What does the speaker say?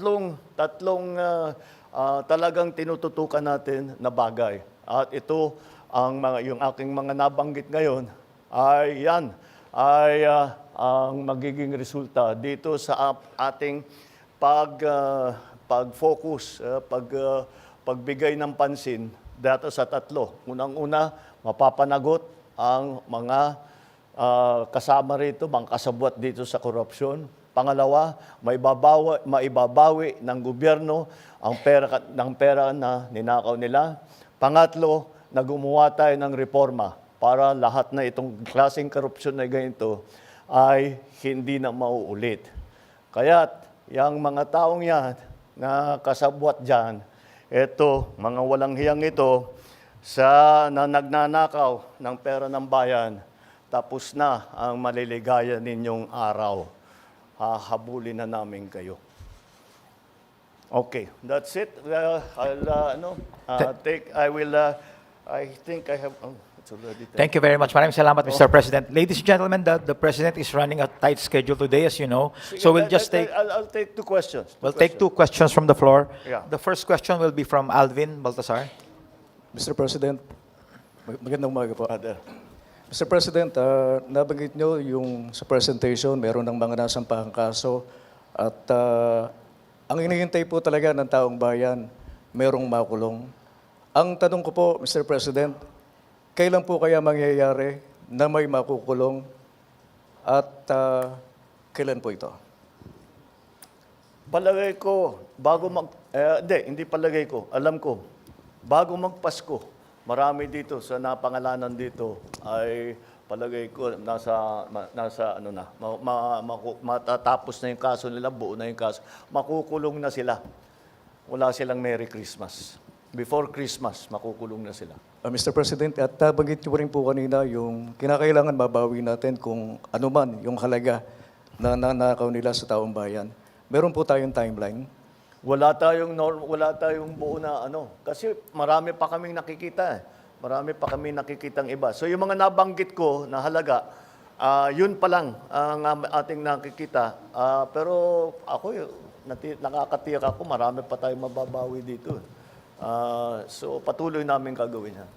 tatlong tatlong ah, ah, talagang tinututukan natin na bagay. At ito ang mga yung aking mga nabanggit ngayon ay yan ay ah, ang magiging resulta dito sa ating pag ah, pag-focus, ah, pag ah, pagbigay ng pansin dito sa tatlo. Unang-una, mapapanagot ang mga ah, kasama rito, mga kasabwat dito sa korupsyon. Pangalawa, maibabawi, maibabawi ng gobyerno ang pera, ng pera na ninakaw nila. Pangatlo, na gumawa tayo ng reforma para lahat na itong klaseng korupsyon na ganito ay hindi na mauulit. Kaya't, yung mga taong yan na kasabwat dyan, eto, mga walang hiyang ito, sa na nagnanakaw ng pera ng bayan, tapos na ang maliligaya ninyong araw. Hahabulin na namin kayo. Okay, that's it. Uh, I'll uh, ano, uh, take, I will, uh, I think I have, oh, it's already time. Thank you very much. Maraming salamat, Mr. President. Ladies and gentlemen, the, the President is running a tight schedule today, as you know. So we'll just take, I'll, I'll take two questions. we'll take two questions from the floor. Yeah. The first question will be from Alvin Baltasar. Mr. President, mag- magandang umaga po. Other. Mr. President, ah, nabanggit nyo yung sa presentation, meron ng mga nasampahang kaso at ah, ang hinihintay po talaga ng taong bayan, merong makulong. Ang tanong ko po, Mr. President, kailan po kaya mangyayari na may makukulong at ah, kailan po ito? Palagay ko, bago mag... Eh, hindi, hindi palagay ko. Alam ko, bago magpasko, marami dito sa napangalanan dito ay palagay ko nasa ma- nasa ano na ma, ma, maku- matatapos na yung kaso nila buo na yung kaso makukulong na sila wala silang Merry Christmas before Christmas makukulong na sila Ah, Mr. President, at nabanggit niyo rin po kanina yung kinakailangan mabawi natin kung ano man yung halaga na nanakaw nila sa taong bayan. Meron po tayong timeline. Wala tayong norm, wala tayong buo na ano. Kasi marami pa kaming nakikita. eh. Marami pa kami nakikitang iba. So yung mga nabanggit ko na halaga, ah, yun pa lang ang ating nakikita. Ah, pero ako, nati- nakakatiyak ako, marami pa tayong mababawi dito. Ah, so patuloy namin gagawin yan.